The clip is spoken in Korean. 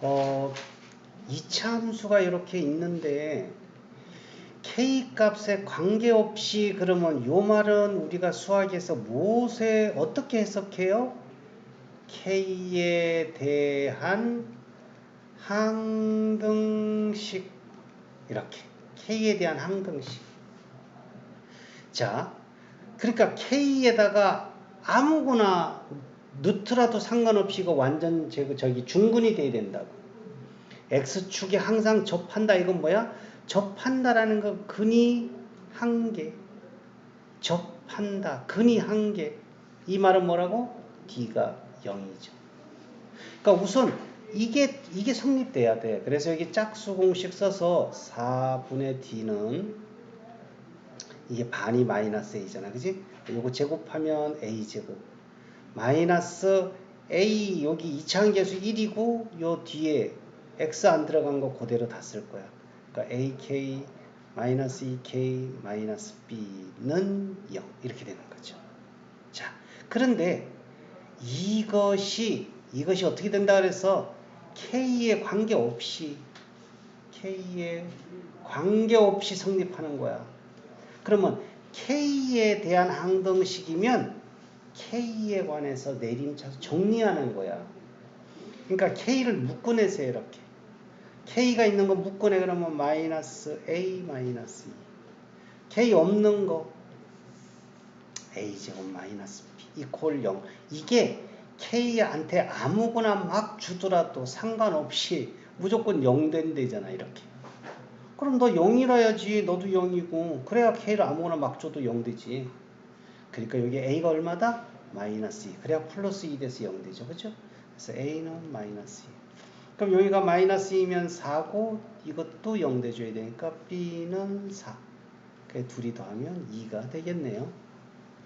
어, 이차함수가 이렇게 있는데 k 값에 관계없이 그러면 요 말은 우리가 수학에서 무엇에 어떻게 해석해요? k에 대한 항등식. 이렇게. K에 대한 항등식. 자 그러니까 k에다가 아무거나 넣더라도 상관없이 이거 완전 제거 저기 중근이 돼야 된다고. X축에 항상 접한다. 이건 뭐야? 접한다라는 거 근이 한 개. 접한다. 근이 한 개. 이 말은 뭐라고? d가 0이죠. 그러니까 우선 이게 이게 성립돼야 돼. 그래서 여기 짝수 공식 써서 4분의 d는 이게 반이 마이너스 a잖아. 그지? 요거 제곱하면 a 제곱 마이너스 a 여기 이차항계수 1이고 요 뒤에 x 안 들어간 거 그대로 다 쓸 거야 그러니까 AK 마이너스 2K 마이너스 B는 0 이렇게 되는 거죠. 자, 그런데 이것이 이것이 어떻게 된다 그래서 K에 관계없이 K에 관계없이 성립하는 거야. 그러면 K에 대한 항등식이면 K에 관해서 내림차서 정리하는 거야. 그러니까 K를 묶어내세요 이렇게. K가 있는 거 묶어내 그러면 마이너스 A 마이너스 2 K 없는 거. A 제곱 마이너스 B 이퀄 0 이게 K한테 아무거나 막 주더라도 상관없이 무조건 0 된대잖아 이렇게. 그럼 너 0이라야지. 너도 0이고. 그래야 K를 아무거나 막 줘도 0 되지 그러니까 여기 A가 얼마다? 마이너스 2 그래야 플러스 2 돼서 0 되죠 그죠? 그래서 A는 마이너스 2 그럼 여기가 마이너스이면 4고 이것도 0 돼줘야 되니까 B는 4. 그 둘이 더하면 2가 되겠네요.